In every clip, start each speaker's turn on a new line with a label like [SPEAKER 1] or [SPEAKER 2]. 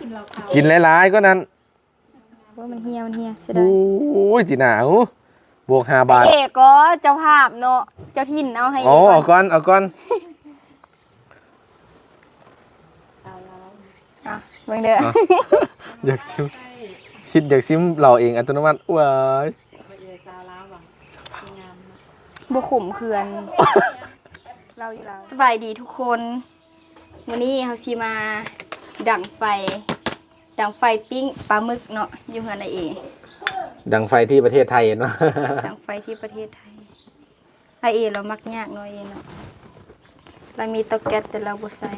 [SPEAKER 1] กินเราเขา
[SPEAKER 2] กินหลายๆก็นั้น
[SPEAKER 3] ว่ามันเฮียมันเฮียเสีย
[SPEAKER 2] โอ
[SPEAKER 3] ดาย้
[SPEAKER 2] ยจีน่าเอาบวกห้าบาท
[SPEAKER 3] เอกก็เจ้าภาพเนาะ เจ้าถิ่นเอาให้
[SPEAKER 2] อ๋อ
[SPEAKER 3] ก่
[SPEAKER 2] เอา
[SPEAKER 3] อน
[SPEAKER 2] ก่อนเอาก่อน
[SPEAKER 1] เราเรา
[SPEAKER 3] อะเบิ่งเด้อ
[SPEAKER 2] อะอยากซิมคิดอยากซิมเราเองอัตโนมัติว้าย
[SPEAKER 1] ไปเจอซาวล้าวหวังงามนะ
[SPEAKER 3] บ่ขุมเขื่อน เราอยู่แล้วสบายดีทุกคนวันนี้เฮาสิมา ดังไฟ ดังไฟปิ้งปลาหมึกเนาะอยู่เฮือนไอเอ
[SPEAKER 2] ดังไฟที่ประเทศไทยเห็นไหม
[SPEAKER 3] ดังไฟที่ประเทศไทยไอเอเรามักยากเนาะเอเนาะเรามีเตาแก๊สแต่เราบ่ใช้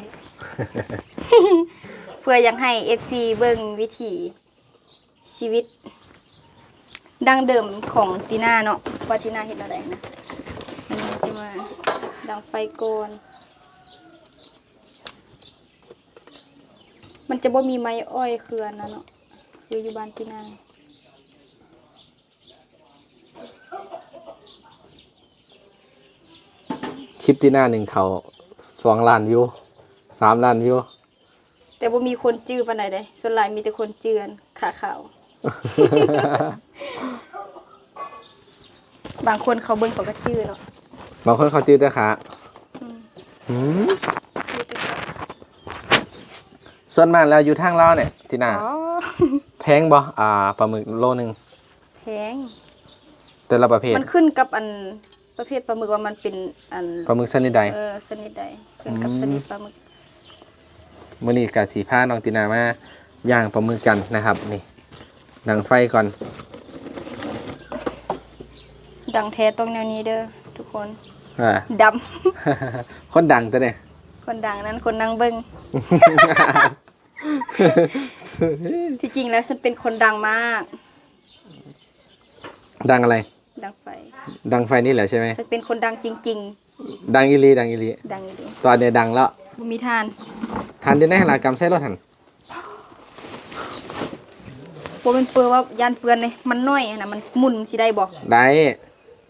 [SPEAKER 3] เพื่อยังให้ FC เบิ่งวิถีชีวิต ดังเดิมของตีน่าเนาะว่าตีน่าเห็นอะไรนะอันนี้จะมาดังไฟก่อน มันจะบ่มีไม้อ้อยเคือนนะเนาะคืออยู่บ้านตีน่า
[SPEAKER 2] คลิปที่หน้าหนึ่งเขาสองล้านวิวสามล้านวิว
[SPEAKER 3] แต่บ่มีคนจื้อปานใดเด้ส่วนหลายมีแต่คนเจือนขาขาวบางคนเขาเบิ่งเขาก็จื้อเนาะ
[SPEAKER 2] บางคนเขาจืดด้วยขา
[SPEAKER 3] อืม
[SPEAKER 2] หืม
[SPEAKER 3] จื้อแต่เขา
[SPEAKER 2] ส่วนมากแล้วอยู่ทางเราเนี่ยที่หน้า
[SPEAKER 3] อ๋อ
[SPEAKER 2] แพงบ่อ่าปลาหมึกโลหนึ่ง
[SPEAKER 3] แพง
[SPEAKER 2] แต่ละประเภท
[SPEAKER 3] มันขึ้นกับอันประเภทปลาหมึกว่ามันเป็นอัน
[SPEAKER 2] ปลาหมึกชนิดใด
[SPEAKER 3] เออชนิดใดขึ้นกับ
[SPEAKER 2] อืม
[SPEAKER 3] ชนิดปลาหมึก
[SPEAKER 2] มื่อนี้กาสีผ้าน้องตินามาย่างปลาหมึกกันนะครับ นี่ดังไฟก่อน
[SPEAKER 3] ดังแท้ตรงแนวนี้เด้อทุกคน
[SPEAKER 2] อ่า
[SPEAKER 3] ดำ
[SPEAKER 2] คนดังตัวเนี่ย
[SPEAKER 3] คนดังนั้นคนนั่งเบิ่ง ที่จริงแล้วฉันเป็นคนดังมาก
[SPEAKER 2] ดังอะไร
[SPEAKER 3] ดังไฟ
[SPEAKER 2] ดังไฟนี่แหละใช่ไหม
[SPEAKER 3] ฉันเป็นคนดังจริง
[SPEAKER 2] ดังอีหลีดังอีหลี
[SPEAKER 3] ๆดังอยู่ดี
[SPEAKER 2] ตอนเนี้ยดังแล้ว
[SPEAKER 3] บ่มีทาน
[SPEAKER 2] ทันได้ในหลากรรมใช้รถทัน
[SPEAKER 3] บ่เป็นเปื้อว่ายานเปื้อนเลยมันน้อยอะนะมันหมุนสิได้บ่
[SPEAKER 2] ได้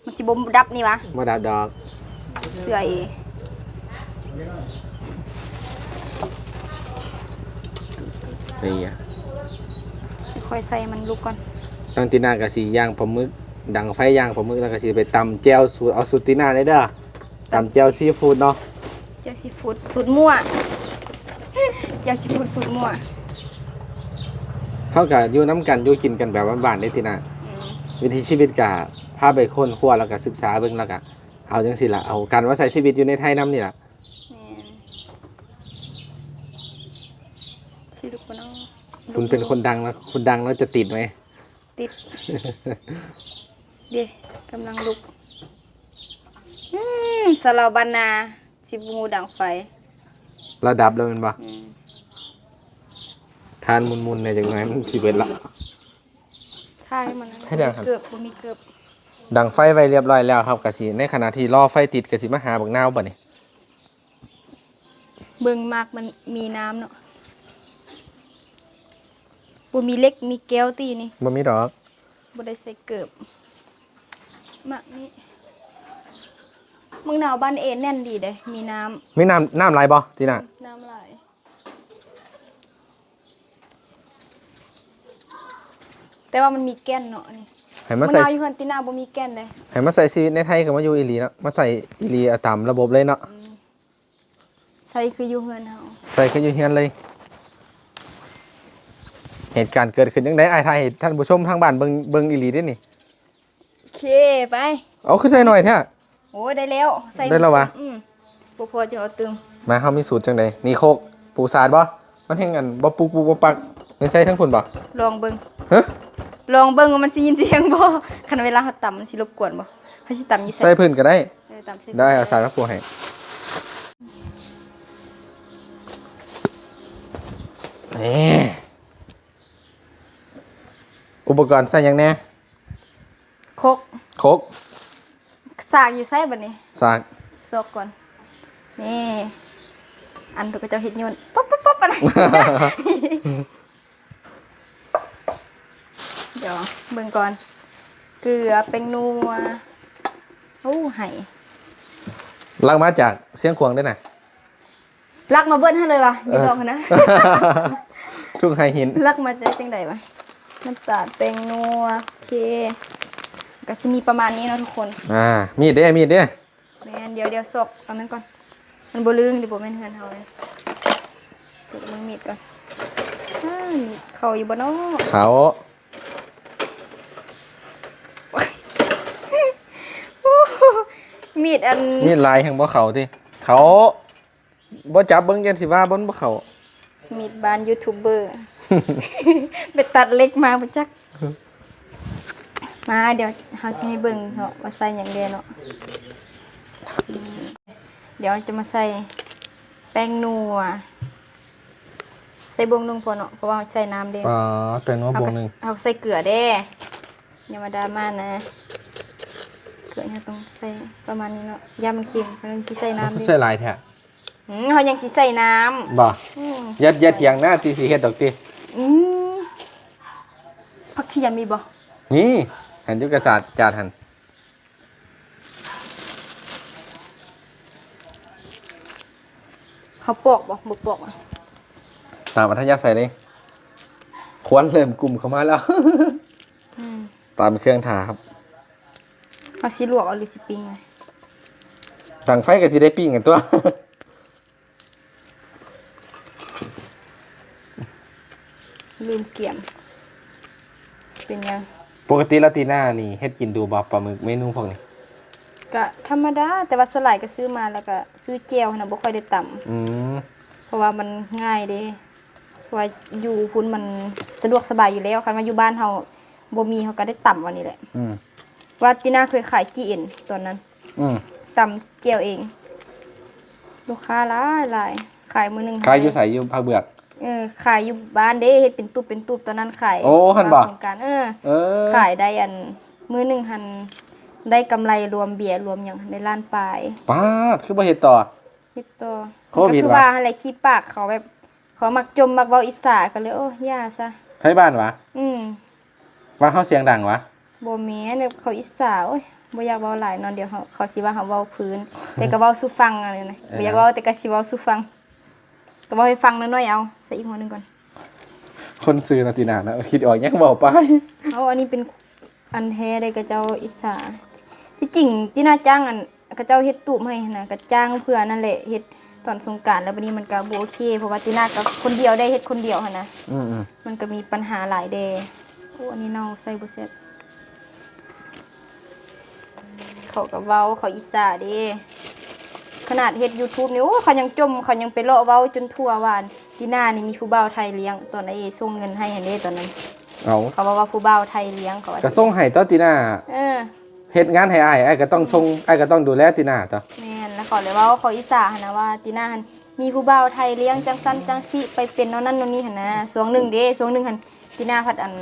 [SPEAKER 3] มันสิบ่ดับนี่วะ
[SPEAKER 2] มาดับดอก
[SPEAKER 3] เสื้อเอ
[SPEAKER 2] นี่อะ
[SPEAKER 3] ค่อยใส่มันลุกก่อน
[SPEAKER 2] น้องตินากะสีย่างปลาหมึก ดังไฟย่างปลาหมึกแล้วก็สีไปตำแจ่วสูตรเอาสูตรตินาเลยเด้อตำแจ่วซีฟู้ดเนาะ
[SPEAKER 3] เจ้าซีฟู้ดสูตรมั่วเจ้าซีฟู้ดสูตรมั่ว
[SPEAKER 2] เท่ากับอยู่น้ำกันอยู่กินกันแบบบ้านๆได้ตินา
[SPEAKER 3] อืม
[SPEAKER 2] วิธีชีวิตกะพาไปค้นคว้าแล้วก็ศึกษาเบิ่งแล้วก็เอาจังสิล่ะเอาการว่าใช้ชีวิตอยู่ในไทยน้ำนี่ล่ะ
[SPEAKER 3] แม่นสิลูกบ่เนาะ
[SPEAKER 2] คุณเป็นคนดังแล้วคุณดังแล้วจะติดไหม
[SPEAKER 3] ติด เดี๋ยวกำลังลุก อืมสลาวบานาสิบงูดังไฟ
[SPEAKER 2] ระดับแล้วแมันบ่
[SPEAKER 3] อืม
[SPEAKER 2] ทานมุนๆในจังไงมันสิเบิดละ
[SPEAKER 3] ท่าให้มันนะ
[SPEAKER 2] ให้ดังครับ
[SPEAKER 3] เกือบบ่มีเกือบ
[SPEAKER 2] ดังไฟไว้เรียบร้อยแล้วครับกะสิในขณะที่รอไฟติดกะสิมาหาบักนาวบ่นี่
[SPEAKER 3] เบิ่งมากมันมีน้ำเนาะ บ่มีเล็กมีแก้วตีนี่
[SPEAKER 2] บ่มีดอก
[SPEAKER 3] บ่ได้ใส่เกือบมากนี่เมึงหนาวบ้านเอแน่นดีเด้มีน้ำ
[SPEAKER 2] มีน้ำน้ำไหลบ่ทีน่ะ
[SPEAKER 3] น้ำไหลแต่ว่ามันมีแก่นเนาะนี่
[SPEAKER 2] ให้
[SPEAKER 3] มั
[SPEAKER 2] มานใส่
[SPEAKER 3] นาวอยู่คันตินาบ่มีแก่นเลย
[SPEAKER 2] ให้มาใส่ชีวิตในไทยก็มาอยู่อีหลีเนาะมาใส่อีหลีเอาตามระบบเลยเนาะ
[SPEAKER 3] ใส่คืออยู่เฮือนเฮา
[SPEAKER 2] ใส่คืออยู่เฮียนเลย เหตุการณ์เกิดขึ้นจังได๋อ้ายทายให้ท่านผู้ชมทางบ้านเบิ่งเบิ่งอีหลีเด้นี่
[SPEAKER 3] โอเคไป
[SPEAKER 2] เอาคือใส่หน่อยแท้
[SPEAKER 3] โอ้ยได้แล้ว ใส่
[SPEAKER 2] ได้แล้ววะ
[SPEAKER 3] อืมบ่พอจะเอาตึง
[SPEAKER 2] มาเฮามีสูตรจังไดนี่โคกปูสาดบ่มันแห่งกันบ่ปุกปุกบ่ปักนี่ใส่ทั้งคุณบ่
[SPEAKER 3] ลองเบิ่ง
[SPEAKER 2] ฮะ
[SPEAKER 3] ลองเบิ่งว่ามันสิยินเสียงบ่คันเวลาเฮาตำมันสิรบกวนบ่เฮาสิตำอยู่
[SPEAKER 2] ใส่พื้นก็ได้
[SPEAKER 3] เออตำใส่
[SPEAKER 2] ได้เอาสารมาปูให้นี่ อุปกรณ์ใส่หยังแน่
[SPEAKER 3] โคก
[SPEAKER 2] โคก
[SPEAKER 3] สากอยู่ใส่บัดนี้
[SPEAKER 2] สาก
[SPEAKER 3] ซอกก่อน นี่ อันตัวกระเจ้าเฮ็ดโยนป๊อปป๊อปป๊อปอะนะเดี๋ยวเบิ่งก่อน เกลือเป็นนัวโอ้ไห้
[SPEAKER 2] ลักมาจากเสียงขวางได้น่ะ
[SPEAKER 3] ลักมาเบิ้ลให้เลยวะอย่าลองนะ
[SPEAKER 2] ทุ่งไฮหิน
[SPEAKER 3] ลักมาได้จังใดวะ น้ำตาลแป้งนัวโอเคก็จะมีประมาณนี้เนาะทุกคน
[SPEAKER 2] อ่ามีดเด้มีดเด้
[SPEAKER 3] แม่นเดี๋ยวเดี๋ยวซอกตอนนั้นก่อน มันบ่ลืมดิบ่แม่นเฮือนเฮาเลยเปิดมึงมีดก่อนอ้าเข้าอยู่บ่เนาะ
[SPEAKER 2] เขา
[SPEAKER 3] มีดอัน
[SPEAKER 2] มีดลายแห่งบ่เขาที่เขาบ่จับเบิ่งกันสิว่าบนบ่เขา
[SPEAKER 3] มีดบานยูทูบเบอร์ ไปตัดเล็กมาบ่จัก มาเดี๋ยวเฮาสิให้เบิ่งเนาะว่าใส่หยังแดเนาะอืมเดี๋ยวจะมาใส่แป้งนัว ใส่บวงนึงพอเนาะ เพราะว่าใส่น้ำเด้
[SPEAKER 2] ปลาเป็นว่าบวงหนึง
[SPEAKER 3] เอาใส่เกลือเด้อย่ามาดราม่านะ เกลือเนี่ยต้องใส่ประมาณนี้เนาะยามันเค็มเพราะนั้นที่ใส่น้ำเด้
[SPEAKER 2] ใส่ลายแท้
[SPEAKER 3] อืมเขายังสิใส่น้
[SPEAKER 2] บ่ำ
[SPEAKER 3] อืม
[SPEAKER 2] ยัดยัดเถียงหน้าตีสิเฮ็ดดอกติ
[SPEAKER 3] อืมผักเทียมมีบ่
[SPEAKER 2] นี่หันยุกศาสตร์จาดหัน
[SPEAKER 3] เขาปอกบ่บ่ปอกอะ
[SPEAKER 2] ตามอัธยาศัยเลยควนเริ่มกลุ่มเข้ามาแล้ว
[SPEAKER 3] อืม
[SPEAKER 2] ตามเครื่องทาครับ
[SPEAKER 3] เขาสิลวกเอาหรือสิปิ้งไง
[SPEAKER 2] สั่งไฟก็สิได้ปิ้งกันตัว
[SPEAKER 3] ลืมเกี่ยม เป็นยัง
[SPEAKER 2] ปกติแล้วตีหน้านี่เฮ็ดกินดูบ่ปลาหมึกเมนูพวกนี้
[SPEAKER 3] ก็ธรรมดา แต่ว่าสวนหลายก็ซื้อมาแล้วก็ซื้อเจลนะบ่ค่อยได้ตำ
[SPEAKER 2] อืม
[SPEAKER 3] เพราะว่ามันง่ายเด้เพราะว่าอยู่พุ่นมันสะดวกสบายอยู่แล้วคันมาอยู่บ้านเฮาบ่มีเฮาก็ได้ต่ำวันนี้แหละ
[SPEAKER 2] อืม
[SPEAKER 3] ว่าติน่าเคยขาย GN ตอนนั้น
[SPEAKER 2] อืม
[SPEAKER 3] ตำเจียวเอง ลูกค้าหลายหลายขายมื้อหนึง
[SPEAKER 2] ขายอยู่ใส่อยู่ภาคเบือก
[SPEAKER 3] เออขายอยู่บ้านเด้เฮ็ดเป็นตุบเป็นตุบตอนนั้นขาย
[SPEAKER 2] โอ้หั่นบ่
[SPEAKER 3] สงกรานต์เออ
[SPEAKER 2] เออ
[SPEAKER 3] ขายได้อันมื้อหนึงหันได้กำไรรวมเบียร์รวมหยังในล้านปลาย
[SPEAKER 2] ป้าดคือบ่เฮ็ดต่อ
[SPEAKER 3] เฮ็ดต่อ
[SPEAKER 2] โควิด
[SPEAKER 3] ก็คือ
[SPEAKER 2] วะ
[SPEAKER 3] ว่าอะไรขี้ปากเขาแบบเขามักจมมักเว้าอีสานก็เลยโอ้ย่าซะ
[SPEAKER 2] ไทบ้านวะ
[SPEAKER 3] อืม
[SPEAKER 2] ว่าเขาเสียงดังวะ
[SPEAKER 3] บ่แม่นแบบเขาอีสานโอ้ยบ่อยากเว้าหลายเนอนเดี๋ยวเขาเขาสิว่าเขาเว้าพื้น แต่ก็เว้าสู่ฟังอะไรนะบ่อยากเว้าแต่ก็สิเว้าสู่ฟัง ก็เว้าให้ฟังน้อยๆเอาใส่อีกหัวหนึงก่อน
[SPEAKER 2] คนซื้อนาตินานะคิดออกยังบอกไป
[SPEAKER 3] เอาอันนี้เป็นอันแท้ได้กับเจ้าอีสานที่จริงที่น่าจ้างอันกับเจ้าเฮ็ดตูบให้นะก็จ้างเพื่อนั่นแหละเฮ็ดตอนสงกรารแล้วบัดนี้มันก็บ่โอเคเพราะว่าตินาก็คนเดียวได้เฮ็ดคนเดียวหั่นนะ
[SPEAKER 2] อืมอืม
[SPEAKER 3] มันก็มีปัญหาหลายเดย์โอ้อันนี้เน่าใส่บุเซตเขากับเว้าเขาอีสาเดี ขนาดเฮ็ด YouTube นี่โอ้เขายังจมเขายังไปเลาะเว้าจนทั่ววาอันดีหน้านี่มีผู้บ่าวไทยเลี้ยงตอนไอ้ส่งเงินให้อันนี้ตอนนั้น
[SPEAKER 2] เอา
[SPEAKER 3] เขาบอกว่าผู้บ่าวไทยเลี้ยงเขาว่า
[SPEAKER 2] ก็ส่งให้ต่อตินา
[SPEAKER 3] เออ
[SPEAKER 2] เฮ็ดงานให้อ้ายอ้ายก็ต้องส่งอ้ายก็ต้องดูแลตินาต่อ
[SPEAKER 3] แม่นแล้วเขาเลยเว่าเขาอีสาหั่นนะว่าตีหน้าหันมีผู้บ่าวไทยเลี้ยงจังสั้นจังสิไปเป็นโนั่นนั่นโน่นนี่หั่นนะช่วงหนึ่งเด้ช่วงหนึ่งหัน ตีหน้าพัดอัน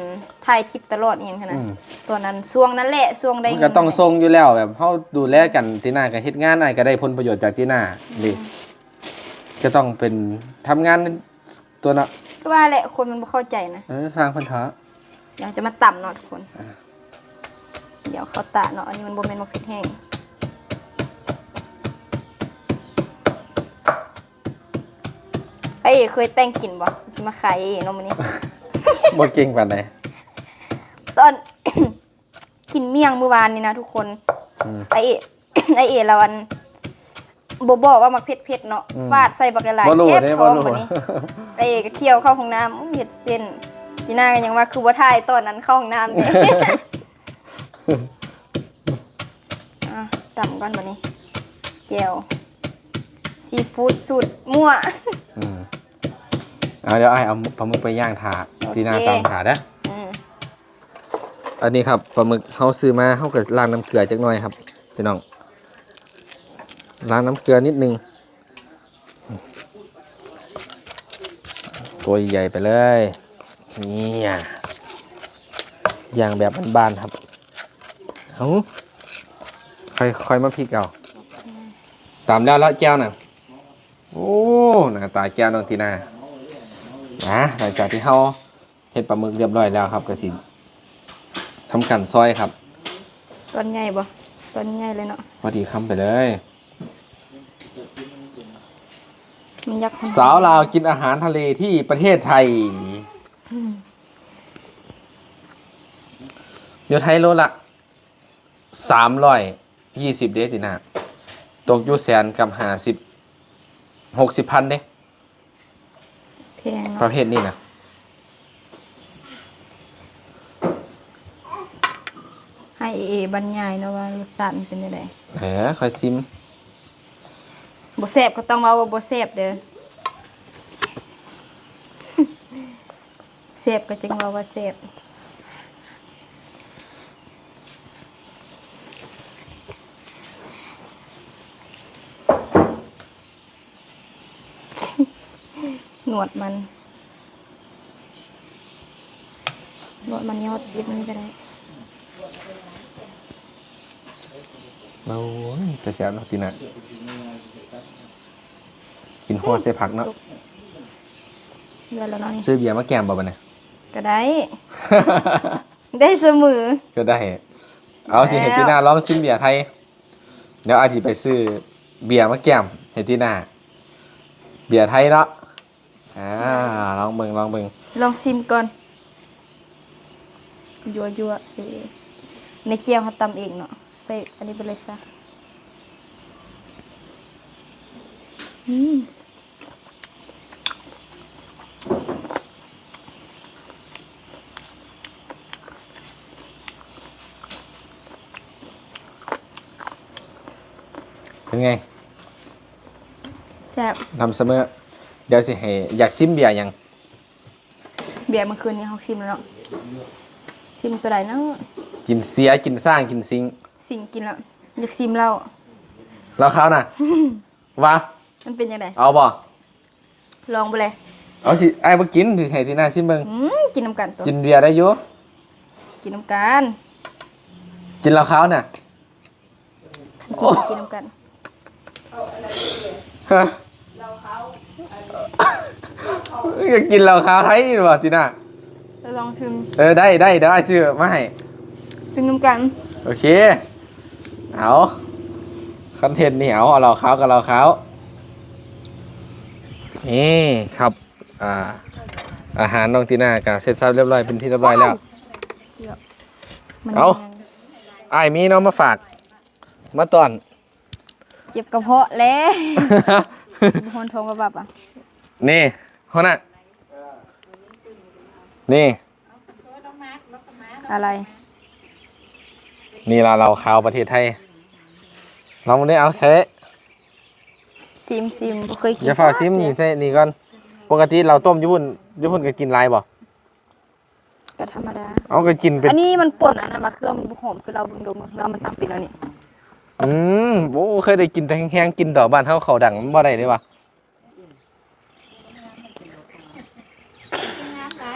[SPEAKER 3] ถ่ายคลิปตลอดอหย่างหั่นนะ
[SPEAKER 2] อืม
[SPEAKER 3] ตัวนั้นช่วงนั้นแหละช่วงได้
[SPEAKER 2] มัน
[SPEAKER 3] เงิ
[SPEAKER 2] ก็ต้องส่งอยู่แล้วแบบเฮาดูแลกันตินาก็เฮ็ดงานอ้ายก็ได้ผลประโยชน์จากตินาดิก็ต้องเป็นทำงานตัวเนาะ
[SPEAKER 3] ก็ว่าแหละคนมันบ่เข้าใจนะ
[SPEAKER 2] เออสร้างเพิ่นเถอะ
[SPEAKER 3] เดี๋ยวจะมาต่ำเนาะทุกคน เดี๋ยวเขาตะเนาะ อันนี้มันบ่แม่นมะเขือแห้ง เอ้ยเคยแต่งกลิ่นบ่สิมาขายเองเนาะมื้อนี้
[SPEAKER 2] บ่เก่งปานใด
[SPEAKER 3] ตอน กินเมี่ยงเมื่อวานนี่นะทุกคน
[SPEAKER 2] อืม
[SPEAKER 3] ไอเอ ไอเอเราอันบบอกว่ามักเผ็ดเผ็ดๆเนาะ
[SPEAKER 2] อืม
[SPEAKER 3] ฟาดใส่บักหลาย
[SPEAKER 2] บ่รู้
[SPEAKER 3] เจ็บ
[SPEAKER 2] เด้
[SPEAKER 3] ท้
[SPEAKER 2] บ่
[SPEAKER 3] อง
[SPEAKER 2] รู้
[SPEAKER 3] บัดนี้ไอเอก็เที่ยวเข้าห้องน้ำอื้อเห็ดเส้นจีน่าก็ยังว่าคือว่าทายตอนนั้นเข้าห้องน้ำเนี่ย อะต่ำก่อนบัดนี้แก้วซีฟู้ดสูตรมั่ว
[SPEAKER 2] อืมเอาเดี๋ยวอ้ายเอาปลาหมึกไปย่างถา
[SPEAKER 3] โอเค
[SPEAKER 2] ตินาตามถาเด้อ
[SPEAKER 3] อืม
[SPEAKER 2] อันนี้ครับปลาหมึกเขาซื้อมาเขาก็ล้างน้ำเกลือจักหน่อยครับพี่น้องล้างน้ำเกลือนิดนึงตัวใหญ่ไปเลยนี่อะอย่างแบบบ้านๆครับเอาค่อยค่อยมาพริกเอาตามแล้วแล้วแก้วน่ะโอ้หน้าตาแก้วน้องทีน่า นะหลังจากที่เขาเห็ดปลาหมึกเรียบร้อยแล้วครับกระสิทำกันซอยครับ
[SPEAKER 3] ตอนใหญ่บ่ตอนใหญ่เลยเนาะ
[SPEAKER 2] พอดีคำไปเลย
[SPEAKER 3] มันยักษ์
[SPEAKER 2] สาวลาวกินอาหารทะเลที่ประเทศไทยอยู่ไทยโลละสามร้อยยี่สิบเดตินาตกอยู่แสนกับห้าสิบหกสิบพันเด้
[SPEAKER 3] แพง
[SPEAKER 2] ประ
[SPEAKER 3] เนาะ
[SPEAKER 2] เภทนี้นะ
[SPEAKER 3] ให้เอบรรยายเนาะว่ารสชาติมันเป็นยังไง
[SPEAKER 2] เออคอยซิม
[SPEAKER 3] บ่แซ่บก็ต้องเว่าว่าบ่แซ่บเด้อแซ่บก็จึงเว่าว่าแซ่บ หนวดมัน หนวดมันยอดยิบมันก็ได้
[SPEAKER 2] เราแต่เสียเนาะตินากินหัวใส่ผักเนาะ
[SPEAKER 3] เดือนแล้วเนาะนี่
[SPEAKER 2] ซื้อเบียร์มาแกมบ่บัดเนี่ย
[SPEAKER 3] ก็ได้ ได้เสมอ
[SPEAKER 2] ก็ได้ เอาสิ
[SPEAKER 3] แล้ว
[SPEAKER 2] เฮตินาลองซิมเบียร์ไทย เดี๋ยวอาทิตย์ไปซื้อเบียร์มาแกมเฮตินาเบียร์ไทยเนาะ อ่าลองเบิ่งลองเบิ่ง
[SPEAKER 3] ลองซิมก่อนยัวยัวๆเออในเกี๊ยวเขาตำเองเนาะใส่อันนี้ไปเลยซะอืม
[SPEAKER 2] เป็นไง
[SPEAKER 3] แซ่บ
[SPEAKER 2] นำเสมอ เดี๋ยวสิให้อยากซิมเบียร์หยัง
[SPEAKER 3] เบียร์เมื่อคืนนี้เขาซิมแล้วเนาะซิมตัวใดเนาะ
[SPEAKER 2] กินเสียกินสร้างกินซิง
[SPEAKER 3] สิ่งกินแล้วอยากซิมเหล้า
[SPEAKER 2] แล้วเขาน่ะ ว่า
[SPEAKER 3] มันเป็นยังไง
[SPEAKER 2] เอาบ่
[SPEAKER 3] ลองไปเลย
[SPEAKER 2] เอาสิไอ้บ่กินสิให้ที่หน้าซิมเบิ่ง
[SPEAKER 3] อืมกินน้ำกันตัว
[SPEAKER 2] กินเบียร์ได้อยู่
[SPEAKER 3] กินน้ำกัน
[SPEAKER 2] กินแล้วเขาน่ะ
[SPEAKER 3] กินกินน้ำกัน
[SPEAKER 2] ฮะ อยากกินเหล้าขาวไทยหรือเปล่าทีน่า
[SPEAKER 3] แล้วลองชิม
[SPEAKER 2] เออได้ได้เดี๋ยวไอ้ชื่อมาให้
[SPEAKER 3] กินน้ำกัน
[SPEAKER 2] โอเค เอาคอนเทนต์นี่เอาเอาเหล้าขาวกับเหล้าขาวนี่ครับ อ่า อาหารน้องตีน่ากับเสร็จสับเรียบร้อยเป็นที่เรียบร้อยแล้ว
[SPEAKER 3] มัน
[SPEAKER 2] เอา
[SPEAKER 3] ยัง
[SPEAKER 2] ไอ้ายมีเน้องมาฝาก มาตอน
[SPEAKER 3] เจ็บกระเพาะแล้วหอนทองกระบับอะ
[SPEAKER 2] นี่ คนน่ะนี่
[SPEAKER 3] อะไร
[SPEAKER 2] นี่เราเราข่าวประเทศไทย เราไม่ได้เอาแค่
[SPEAKER 3] ซิมซิมบ่เคยกิน
[SPEAKER 2] อย่าฝ่าซิมนี่ใช่นี่ก่อน ปกติเราต้มญี่ปุ่นญี่ปุ่นก็กินลายบ่
[SPEAKER 3] ก็ธรรมดา
[SPEAKER 2] เอาก็กินเป็น
[SPEAKER 3] อันนี้มันป่นอันนั้นมาเครื่องมันบ่หอมคือเราเบิ่งดมเรามันตำปิดแล้วนี่
[SPEAKER 2] อืมโอ้เคยได้กินแต่แห้งๆกินดอกบ้านเฮาเขาดังมันบ่ได้เลยว่ะ
[SPEAKER 1] น้ำร้า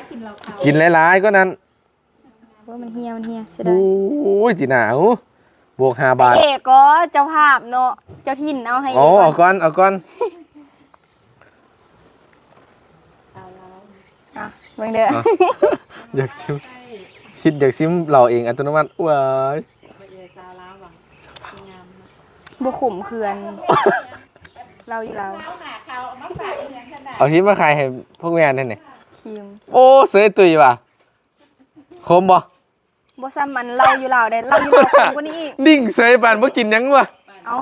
[SPEAKER 1] กินเราเขา
[SPEAKER 2] กินหลายๆก็นั้น
[SPEAKER 3] ว่ามันเฮียมันเฮียเสีย
[SPEAKER 2] โอ
[SPEAKER 3] ดาย้
[SPEAKER 2] ยจีหนาวบวกห้าบาท
[SPEAKER 3] เอกก็เจ้าภาพเนาะเจ้าถิ่นเอาให้
[SPEAKER 2] โอ้เอาก่อนเอาก่อน
[SPEAKER 1] เราเรา
[SPEAKER 3] อะเบิ่งเด้อ
[SPEAKER 2] อะอยากซิมคิดอยากซิมเราเองอัตโนมัติว้าย
[SPEAKER 1] ไปเอซาล้าหวังงามนะ
[SPEAKER 3] บ่ขมเคือน เราอยู่เรา
[SPEAKER 1] เอาหนาเขาเอามาฝากเลี้ยงขนาด
[SPEAKER 2] เอาที่มาขายให้พวกแม่นั่นนี่
[SPEAKER 3] ครีม
[SPEAKER 2] โอ้เสยตุยว่ะคมบ่
[SPEAKER 3] บ่ซ้ำมันเราอยู่เราได้เราอยู่เราขมกว่านี้อีก
[SPEAKER 2] ดิ่งเสยปานบ่กินหยังวะ
[SPEAKER 3] เอา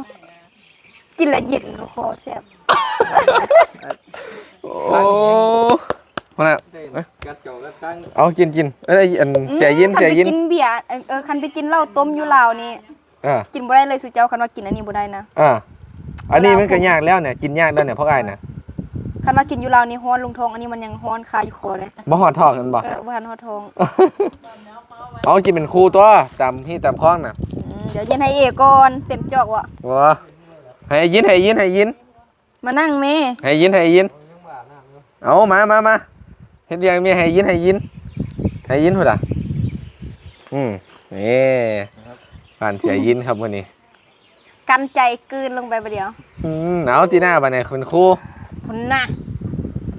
[SPEAKER 3] กินและเย็นคอแซ่บ
[SPEAKER 2] โอ้พอละเอ้ยเอากินกินเอ้ยอันเสียยิน
[SPEAKER 3] คั
[SPEAKER 2] เสียยิน
[SPEAKER 3] ไปกินเบียร์เออเออคันไปกินเหล้าต้มอยู่ลาวนี่
[SPEAKER 2] อ่า
[SPEAKER 3] กินบ่ได้เลยสุเจ้าคันว่ากินอันนี้บ่ได้นะ
[SPEAKER 2] อ่าอันนี้มันก็ยากแล้วเนี่ยกินยากแล้วเนี่ยเพราะอ้ายน่ะ
[SPEAKER 3] คันว่ากินอยู่ลาวนี่ฮ้อนลงท้องอันนี้มันยังฮ้อนคาอยู่คอเลย
[SPEAKER 2] บ่ฮอดทอกกันบ่
[SPEAKER 3] เออบ่ทันฮ้อนท้อง
[SPEAKER 2] เอากินเป็นคู่ตัวตามที่ตามคล้องน่ะ
[SPEAKER 3] อืมเดี๋ยวเย็นให้เอกก่อนเต็มจอกว่ะ
[SPEAKER 2] ว้าให้ยินให้ยินให้ยิน
[SPEAKER 3] มานั่งแม่
[SPEAKER 2] ให้ยินให้ยินเอามามามาเฮ็ดเรียังมีให้ยินให้ยินให้ยินพุ่นอะอืมนี่ผ่านเสียยินครับวันนี้
[SPEAKER 3] กันใจกลืนลงไปประเดี๋ยว
[SPEAKER 2] อืมเอาตีหน้าบัดนี้คุณครู
[SPEAKER 3] คุณน่ะ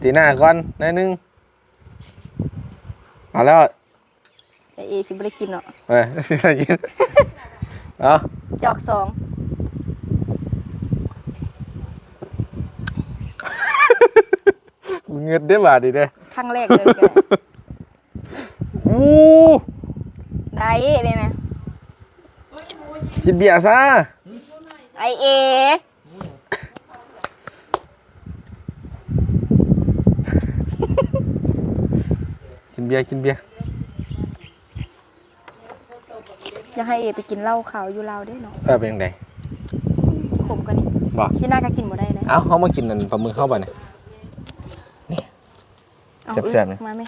[SPEAKER 2] ตีหน้าก่อนหนิดนึงเอาแล้ว
[SPEAKER 3] แต่เอสิบ่ได้กินเนาะ
[SPEAKER 2] เอ้ยให้ยินเอา
[SPEAKER 3] จอกสอง
[SPEAKER 2] เงินได้บาทดีเด้
[SPEAKER 3] ครั้งแรกเลยแก
[SPEAKER 2] อู้
[SPEAKER 3] ได้เลยนะ
[SPEAKER 2] กินเบียร์ซะ
[SPEAKER 3] ไอเอ
[SPEAKER 2] กินเบียร์กินเบียร์
[SPEAKER 3] จะให้เอไปกินเหล้าขาวอยู่ลาวได้เนาะ
[SPEAKER 2] เออเป็นยังไง
[SPEAKER 3] ขมกันนี่
[SPEAKER 2] บ่
[SPEAKER 3] ที่น่าก็กินบ่ได้เลย
[SPEAKER 2] เอ้าเขามากินนั่นปลาหมึกเข้าไปเนี่ย
[SPEAKER 3] เอา
[SPEAKER 2] แซ่บๆเนี่ย
[SPEAKER 3] มาไหม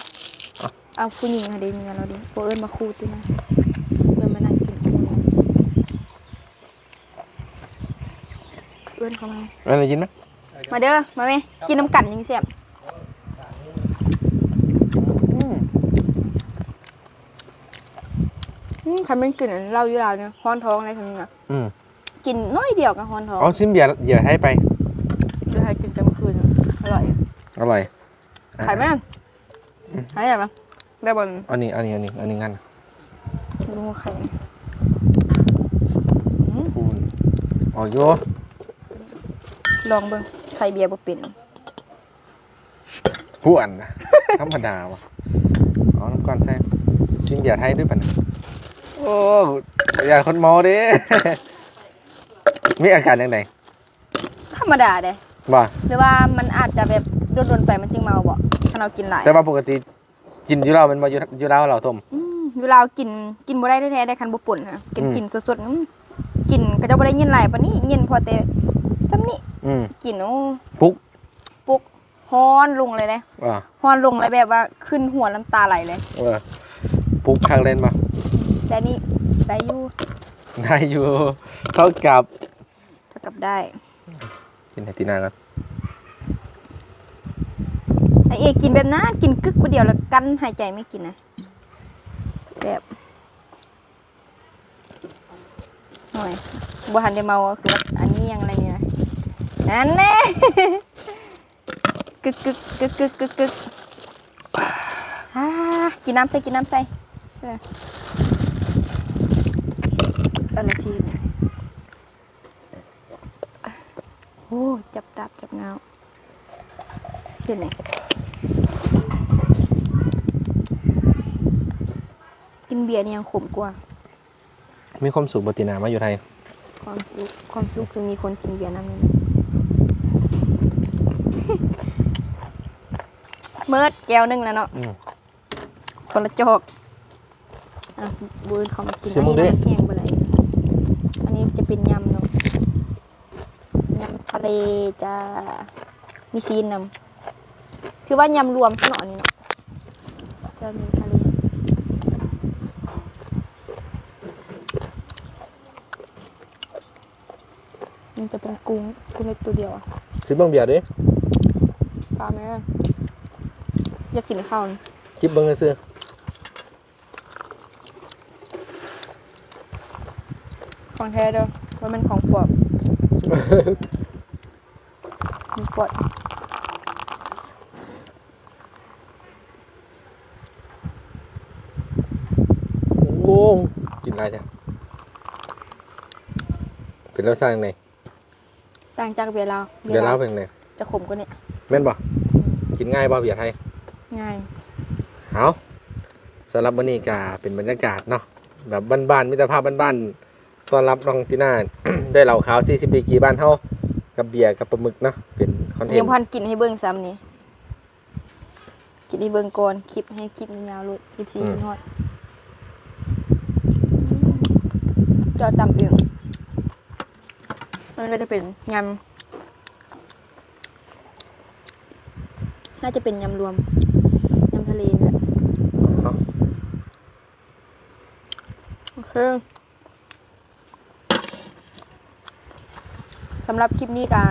[SPEAKER 3] เอาผู้หญิงค่ะเดี๋ยวเมียเราดิโบเอิญมาคู่ตินะเอิญมานั่งกินกันเนี่ยเอิญเข้ามา
[SPEAKER 2] อะไรกินไหม
[SPEAKER 3] มาเด้อมาไหมกินน้ำกันยังเสียบ
[SPEAKER 2] อืม
[SPEAKER 3] อืมใครไม่กินอันเหล้าอยู่ลาวเนี่ยฮ้อนท้องอะไรทั้งนั้นอะ
[SPEAKER 2] อืม
[SPEAKER 3] กินน้อยเดียวกับฮ้อนท้อง
[SPEAKER 2] เอาซิมเบียร์เบียร์ให้ไป
[SPEAKER 3] จะให้กินเต็มคืนอะอร่อย
[SPEAKER 2] อร่อย
[SPEAKER 3] ขายไหมขายได้ไหมได้บอล
[SPEAKER 2] อันนี้อันนี้อันนี้อันนี้งั้น
[SPEAKER 3] ดูไข่
[SPEAKER 2] คูณออกโย
[SPEAKER 3] ลองเบิ่งไข่เบียร์บ่เป็น
[SPEAKER 2] ผู้อันนะ ธรรมดาวะเอาน้ำก้อนใส่ซิมเบียร์ไทยด้วยปันนะ โอ้อย่าคนเมาเด้มีอาการยังไง
[SPEAKER 3] ธรรมดาเด้
[SPEAKER 2] บ่า
[SPEAKER 3] หรือว่ามันอาจจะแบบโดนๆไปมันจึงเมาบ่ถ้าเรากินหลาย
[SPEAKER 2] แต่ว่าปกติกินอยู่เราเป็นมาอยู่อยู่เราเราต้ม
[SPEAKER 3] อืมเวลากินกินบ่ได้แท้ๆได้คันบ่ป่นฮะกิน
[SPEAKER 2] อืม
[SPEAKER 3] กินสดๆอืมกินก็จะบ่ได้ยินหลายปานนี้ยินพอแต่ซ้ำนี้
[SPEAKER 2] อืม
[SPEAKER 3] กินโอ้
[SPEAKER 2] ปุ๊ก
[SPEAKER 3] ปุกฮ้อนลงเลยเด้
[SPEAKER 2] ว่า
[SPEAKER 3] ฮ้อนลงเลยแบบว่าขึ้นหัวน้ำตาไหลเลย
[SPEAKER 2] เออปุ๊กข้างเล่นมา
[SPEAKER 3] แต่นี่ได้อยู่
[SPEAKER 2] ได้อยู่เท่ากับ
[SPEAKER 3] เท่ากับได้
[SPEAKER 2] กินไฮตีนากัน
[SPEAKER 3] ไอเอกกินแบบนั้นกินกึกบ่เดียวแล้วกั้นหายใจไม่กินนะแซ่บหน่อยบ่ทันได้เมาก็คือว่าอันนี้ยังอะไรเนี่ยนะนั่นแน่กึกกึกกึกกึกกึกกึกอ่ากินน้ำใส่กินน้ำใส่ เอออะไรสิโอ้ จับดับจับเงาเสียไหนกินเบียร์นี่ยังขมกว่า
[SPEAKER 2] มีความสุขบตีนามาอยู่ไทย
[SPEAKER 3] ความสุขความสุขคือมีคนกินเบียร์น้ำนี่เมิดแก้วหนึงแล้วเนาะ
[SPEAKER 2] อืม
[SPEAKER 3] คนละจอกอะบูนเขามากิน
[SPEAKER 2] ชิมมึงดิ
[SPEAKER 3] อันนี้น้ำแห้งไปเลยอันนี้จะเป็นยำเนาะยำทะ เลจะมีซีนนำถือว่ายำรวมเนาะอันนี้เนาะจะมีทะเลมันจะเป็นกุ้งกุ้งเล็กตัวเดียวอะ
[SPEAKER 2] คลิปเบิ้งเบียร์ดิ
[SPEAKER 3] ฟ้าไหมอะอยากกินข้าวนะ
[SPEAKER 2] คลิปเบิ้งซื้อ
[SPEAKER 3] ของแท้เด้อว่ามันของปลอม มีฟอด
[SPEAKER 2] โอ้กินอะไรเนี่ยเป็นรสชาติยังไง
[SPEAKER 3] ต่างจากเบียร์ลาว
[SPEAKER 2] เบียร์ล้าวเป็นยังไง
[SPEAKER 3] จะขมกว่านี้
[SPEAKER 2] แม่นบ่กินง่ายบ่เบียร์ไทย
[SPEAKER 3] ง่าย
[SPEAKER 2] เอาสำหรับวันนี้ก็เป็นบรรยากาศเนาะแบบบ้านๆมิตรภาพบ้านๆต้อนรับน้องติน่า ได้เหล่าขาว40ดีกรีบ้านเฮากับเบียร์กับปลาหมึกเนาะเป็นค อนเทน
[SPEAKER 3] ยัง
[SPEAKER 2] ต์
[SPEAKER 3] พันกินให้เบิ่งซ้ำนี่กินให้เบิ่งก่อนคลิปให้คลิปยาวๆเลยคลิปซีชิ้นฮอดจอจำเองมันก็จะเป็นยำน่าจะเป็นยำรวมยำทะเลนี่แหละโอเคสำหรับคลิปนี้กา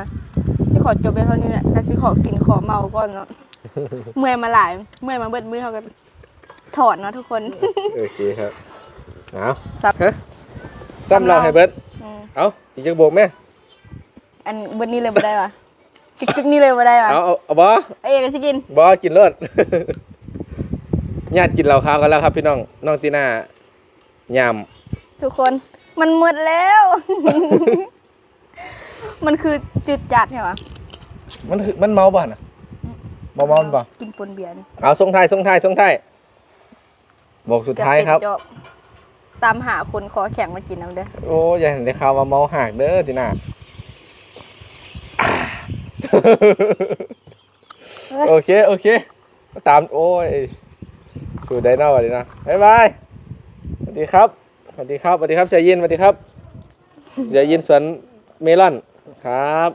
[SPEAKER 3] ที่ขอจบไปเท่านี้แหละแล้วสิขอกินขอเมาก่อนเนาะ เมื่อยมาหลาย เมื่อยมาเบิดมือเขากัน ถอดเนาะทุกคน
[SPEAKER 2] โอเคครับเอา
[SPEAKER 3] ซับ
[SPEAKER 2] ฮะซ้ำเราให้เบิด
[SPEAKER 3] อืม
[SPEAKER 2] เอาอีกจักโบกแม่
[SPEAKER 3] อันเบิดนี้เลยบ่ได้ปะกึกกึกนี้เลยบ่ได้ปะ
[SPEAKER 2] เอาเอาเอาบ่
[SPEAKER 3] เอ้ยก็สิกิน
[SPEAKER 2] บ่กินเลิศ ญาติกินเหล้าขาวกันแล้วครับ พี่น้องน้องติน่ายาม
[SPEAKER 3] ทุกคนมันหมดแล้ว มันคือจืดจัดใช่ปะ
[SPEAKER 2] มันคือมันเมาบ่น่ะบ่เมามันบ่
[SPEAKER 3] กินปนเบียร์นี่
[SPEAKER 2] เอาส่งท้ายส่งท้ายส่งท้ายบอกสุดท้ายครับ
[SPEAKER 3] จะเป็นจอบตามหาคนคอแข็งมากินน้ำเด้อ
[SPEAKER 2] โอ้ยอย่าเห็นได้ข่าวว่าเมาหากเด้อติน่า
[SPEAKER 3] เฮ้ย
[SPEAKER 2] โอเค โอเค ตาม โอ้ยสูดได้เน่าวันนี้นะบ๊ายบายสวัสดีครับ สวัสดีครับ สวัสดีครับใจเย็นสวัสดีครับใจเย็นสวนเมลอน ครับ